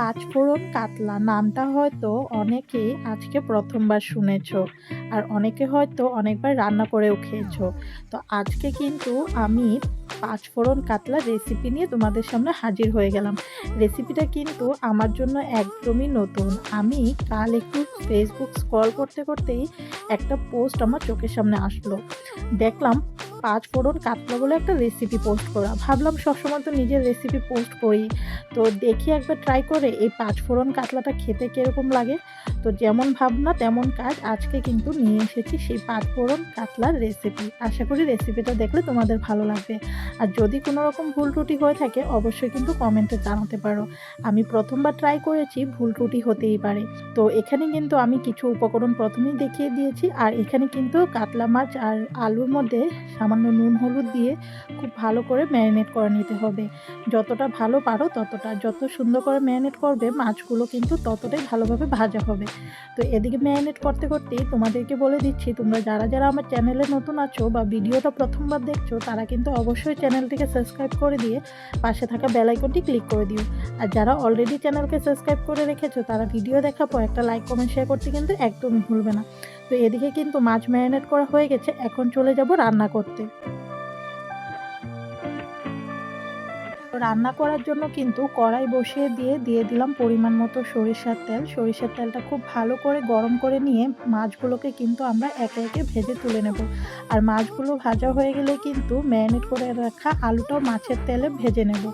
পাঁচফোড়ন কাতলা নামটা হয়তো অনেকেই আজকে প্রথমবার শুনেছ আর অনেকে হয়তো অনেকবার রান্না করেও খেয়েছ। তো আজকে কিন্তু আমি পাঁচফোড়ন কাতলা রেসিপি নিয়ে তোমাদের সামনে হাজির হয়ে গেলাম। রেসিপিটা কিন্তু আমার জন্য একদমই নতুন। আমি কাল একটু ফেসবুক স্ক্রল করতে, করতেই একটা পোস্ট আমার চোখের সামনে আসলো। দেখলাম পাঁচ ফোড়ন কাতলা বলে একটা রেসিপি পোস্ট করা। ভাবলাম সবসময় তো নিজের রেসিপি পোস্ট করি। তো দেখি একবার ট্রাই করে এই পাঁচ ফোড়ন কাতলাটা খেতে কীরকম লাগে। তো যেমন ভাবনা, তেমন কাজ আজকে কিন্তু নিয়ে এসেছি সেই পাঁচ ফোড়ন কাতলার রেসিপি আশা করি রেসিপিটা দেখলে তোমাদের ভালো লাগবে। আর যদি কোনো রকম ভুল ত্রুটি হয়ে থাকে, অবশ্যই কিন্তু কমেন্টে জানাতে পারো। আমি প্রথমবার ট্রাই করেছি, ভুল ত্রুটি হতেই পারে। তো এখানে কিন্তু আমি কিছু উপকরণ প্রথমেই দেখিয়ে দিয়েছি। আর এখানে কিন্তু কাতলা মাছ আর আলুর মধ্যে সামান্য নুন, হলুদ দিয়ে খুব ভালো করে ম্যারিনেট করে নিতে হবে। যতটা ভালো পারো ততটা, যত সুন্দর করে ম্যারিনেট করবে, মাছগুলো কিন্তু ততটাই ভালোভাবে ভাজা হবে। তো এদিকে ম্যারিনেট করতে করতেই তোমাদেরকে বলে দিচ্ছি, তোমরা যারা যারা আমার চ্যানেলে নতুন আছো বা ভিডিওটা প্রথমবার দেখছ, তারা কিন্তু অবশ্যই চ্যানেলটিকে সাবস্ক্রাইব করে দিয়ে পাশে থাকা বেলাইকনটি ক্লিক করে দিও। আর যারা অলরেডি চ্যানেলকে সাবস্ক্রাইব করে রেখেছো, তারা ভিডিও দেখার পর একটা লাইক, কমেন্ট শেয়ার করতে কিন্তু একদমই ভুলবে না। তো এদিকে কিন্তু মাছ ম্যারিনেট করা হয়ে গেছে, এখন চলে যাব রান্না করতে। রান্না করার জন্য কিন্তু কড়াই বসিয়ে দিয়ে দিয়ে দিলাম পরিমাণ মতো সরিষার তেল। সরিষার তেলটা খুব ভালো করে গরম করে নিয়ে মাছগুলোকে কিন্তু আমরা একে একে ভেজে তুলে নেব। আর মাছগুলো ভাজা হয়ে গেলে কিন্তু ম্যারিনেট করে রাখা আলুটাও মাছের তেলে ভেজে নেব।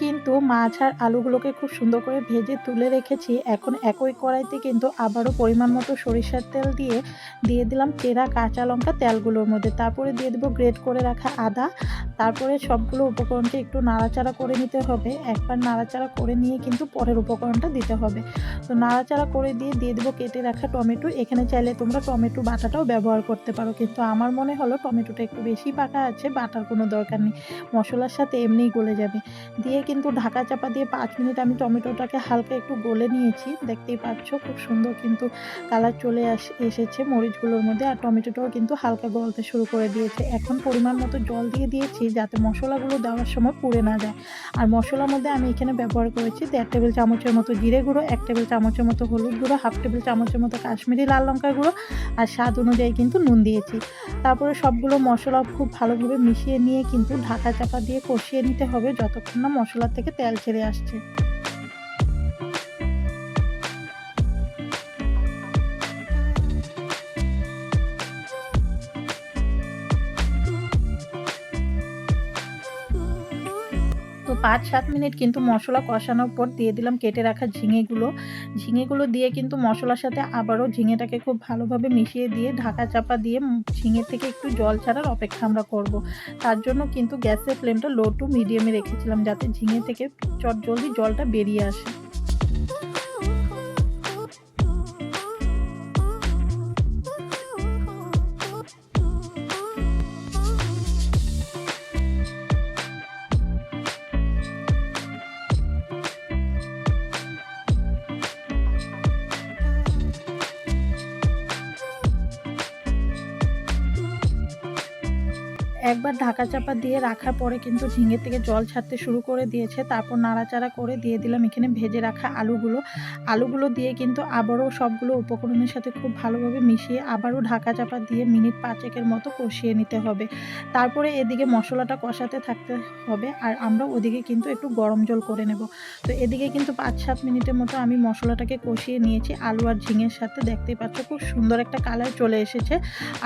কিন্তু মাছ আর আলুগুলোকে খুব সুন্দর করে ভেজে তুলে রেখেছি। এখন একই কড়াইতে কিন্তু আবারও পরিমাণ মতো সরিষার তেল দিয়ে দিয়ে দিলাম টেরা কাঁচা লঙ্কা তেলগুলোর মধ্যে। তারপরে দিয়ে দেবো গ্রেট করে রাখা আদা তারপরে সবগুলো উপকরণকে একটু নাড়াচাড়া করে নিতে হবে। একবার নাড়াচাড়া করে নিয়ে কিন্তু পরের উপকরণটা দিতে হবে। তো নাড়াচাড়া করে দিয়ে দিয়ে দেবো কেটে রাখা টমেটো। এখানে চাইলে তোমরা টমেটো বাটাটাও ব্যবহার করতে পারো। কিন্তু আমার মনে হলো টমেটোটা একটু বেশি পাকা আছে, বাটার কোনো দরকার নেই। মশলার সাথে এমনিই গলে যাবে। দিয়ে কিন্তু ঢাকা চাপা দিয়ে পাঁচ মিনিট আমি টমেটোটাকে হালকা একটু গলে নিয়েছি। দেখতেই পাচ্ছ খুব সুন্দর কিন্তু কালার চলে এসেছে মরিচগুলোর মধ্যে। আর টমেটোটাও কিন্তু হালকা গলতে শুরু করে দিয়েছে। এখন পরিমাণ মতো জল দিয়ে দিয়েছি। যাতে মশলাগুলো দেওয়ার সময় পুড়ে না যায়। আর মশলার মধ্যে আমি এখানে ব্যবহার করেছি দেড় টেবিল চামচের মতো জিরে গুঁড়ো, এক টেবিল চামচের মতো হলুদ গুঁড়ো, হাফ টেবিল চামচের মতো কাশ্মীরি লাল লঙ্কা গুঁড়ো আর স্বাদ অনুযায়ী কিন্তু নুন দিয়েছি। তারপরে সবগুলো মশলা খুব ভালোভাবে মিশিয়ে নিয়ে কিন্তু ঢাকা চাপা দিয়ে কষিয়ে নিতে হবে যতক্ষণ না মশলার থেকে তেল ছেড়ে আসছে। পাঁচ সাত মিনিট কিন্তু মশলা কষানোর পর দিয়ে দিলাম কেটে রাখা ঝিঙেগুলো ঝিঙেগুলো দিয়ে কিন্তু মশলার সাথে আবারও ঝিঙেটাকে খুব ভালোভাবে মিশিয়ে দিয়ে ঢাকা চাপা দিয়ে ঝিঙে থেকে একটু জল ছাড়ার অপেক্ষা আমরা করব। তার জন্য কিন্তু গ্যাসের ফ্লেমটা লো টু মিডিয়ামে রেখেছিলাম যাতে ঝিঙে থেকে চট জলদি জলটা বেরিয়ে আসে একবার ঢাকা চাপা দিয়ে রাখার পরে কিন্তু ঝিঙে থেকে জল ছাড়তে শুরু করে দিয়েছে। তারপর নাড়াচাড়া করে দিয়ে দিলাম এখানে ভেজে রাখা আলুগুলো। আলুগুলো দিয়ে কিন্তু আবারও সবগুলো উপকরণের সাথে খুব ভালোভাবে মিশিয়ে আবারও ঢাকা চাপা দিয়ে মিনিট পাঁচেকের মতো কষিয়ে নিতে হবে। তারপরে এদিকে মশলাটা কষাতে থাকতে হবে আর আমরা ওদিকে কিন্তু একটু গরম জল করে নেব। তো এদিকে কিন্তু পাঁচ সাত মিনিটের মতো আমি মশলাটাকে কষিয়ে নিয়েছি। আলু আর ঝিঙের সাথে দেখতেই পাচ্ছ খুব সুন্দর একটা কালার চলে এসেছে।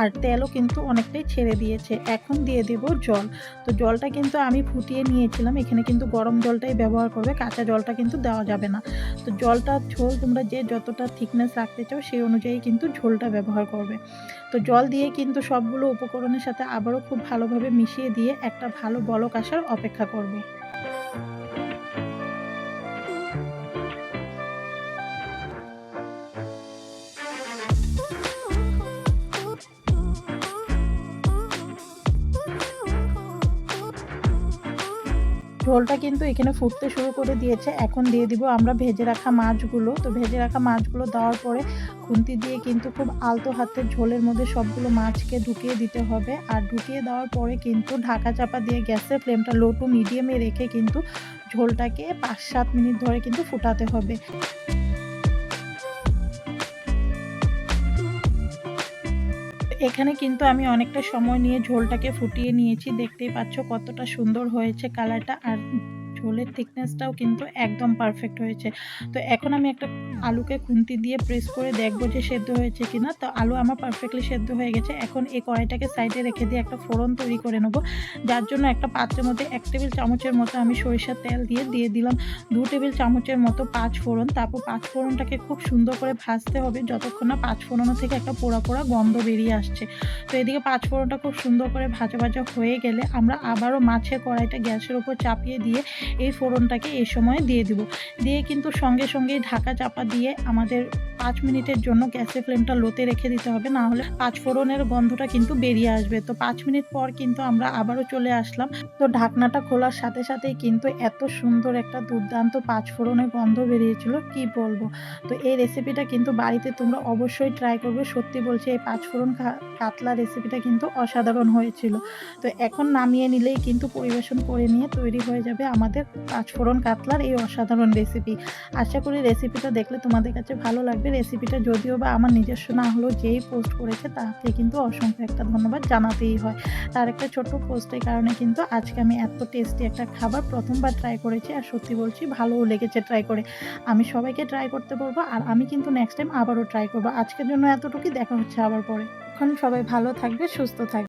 আর তেলও কিন্তু অনেকটাই ছেড়ে দিয়েছে। এখন দিয়ে দেব জল। তো জলটা কিন্তু আমি ফুটিয়ে নিয়েছিলাম। এখানে কিন্তু গরম জলটাই ব্যবহার করবে, কাঁচা জলটা কিন্তু দেওয়া যাবে না। তো জলটা ঝোল তোমরা যে যতটা থিকনেস রাখতে চাও সেই অনুযায়ী কিন্তু ঝোলটা ব্যবহার করবে। তো জল দিয়ে কিন্তু সবগুলো উপকরণের সাথে আবারও খুব ভালোভাবে মিশিয়ে দিয়ে একটা ভালো বলক আসার অপেক্ষা করবে। ঝোলটা কিন্তু এখানে ফুটতে শুরু করে দিয়েছে। এখন দিয়ে দিব আমরা ভেজে রাখা মাছগুলো। তো ভেজে রাখা মাছগুলো দেওয়ার পরে খুন্তি দিয়ে কিন্তু খুব আলতো হাতে ঝোলের মধ্যে সবগুলো মাছকে ঢুকিয়ে দিতে হবে। আর ঢুকিয়ে দেওয়ার পরে কিন্তু ঢাকা চাপা দিয়ে গ্যাসের ফ্লেমটা লো টু মিডিয়ামে রেখে কিন্তু ঝোলটাকে পাঁচ সাত মিনিট ধরে কিন্তু ফুটাতে হবে। এখানে কিন্তু আমি অনেকটা সময় নিয়ে ঝোলটাকে ফুটিয়ে নিয়েছি। দেখতেই পাচ্ছ কতটা সুন্দর হয়েছে কালারটা আর ঝোলের থিকনেসটাও কিন্তু একদম পারফেক্ট হয়েছে। তো এখন আমি একটা আলুকে খুন্তি দিয়ে প্রেস করে দেখব যে সেদ্ধ হয়েছে কিনা। তো আলু আমার পারফেক্টলি সেদ্ধ হয়ে গেছে। এখন এই কড়াইটাকে সাইডে রেখে দিয়ে একটা ফোড়ন তৈরি করে নেব। যার জন্য একটা পাত্রের মধ্যে এক টেবিল চামচের মতো আমি সরিষার তেল দিয়ে দিয়ে দিলাম। দু টেবিল চামচের মতো পাঁচ ফোড়ন। তারপর পাঁচ ফোড়নটাকে খুব সুন্দর করে ভাজতে হবে যতক্ষণ না পাঁচ ফোড়নো থেকে একটা পোড়া পোড়া গন্ধ বেরিয়ে আসছে। তো এদিকে পাঁচ ফোড়নটা খুব সুন্দর করে ভাজা ভাজা হয়ে গেলে আমরা আবারও মাছের কড়াইটা গ্যাসের উপর চাপিয়ে দিয়ে এই ফোড়নটাকে এই সময় দিয়ে দিব। দিয়ে কিন্তু সঙ্গে সঙ্গে ঢাকা চাপা দিয়ে আমাদের পাঁচ মিনিটের জন্য গ্যাসের ফ্লেমটা লোতে রেখে দিতে হবে, না হলে পাঁচ ফোড়নের গন্ধটা কিন্তু বেরিয়ে আসবে। তো পাঁচ মিনিট পর কিন্তু আমরা আবারও চলে আসলাম। তো ঢাকনাটা খোলার সাথে সাথেই কিন্তু এত সুন্দর একটা দুর্দান্ত পাঁচ ফোড়নের গন্ধ বেরিয়েছিল, কি বলব? তো এই রেসিপিটা কিন্তু বাড়িতে তোমরা অবশ্যই ট্রাই করবে। সত্যি বলছি, এই পাঁচ ফোড়ন কাতলা রেসিপিটা কিন্তু অসাধারণ হয়েছিল। তো এখন নামিয়ে নিলেই কিন্তু পরিবেশন করে নিয়ে তৈরি হয়ে যাবে আমাদের পাঁচফোড়ন কাতলার এই অসাধারণ রেসিপি আশা করি রেসিপিটা দেখলে তোমাদের কাছে ভালো লাগবে। রেসিপিটা যদিও বা আমার নিজস্ব না হলেও যেই পোস্ট করেছে তাকে কিন্তু অসংখ্য একটা ধন্যবাদ জানাতেই হয়। তার একটা ছোট্ট পোস্টের কারণে কিন্তু আজকে আমি এত টেস্টি একটা খাবার প্রথমবার ট্রাই করেছি আর সত্যি বলছি ভালোও লেগেছে ট্রাই করে। আমি সবাইকে ট্রাই করতে বলব আর আমি কিন্তু নেক্সট টাইম আবারও ট্রাই করব। আজকের জন্য এতটুকুই। দেখা হচ্ছে আবার পরে। এখন সবাই ভালো থাকবে, সুস্থ থাকবে।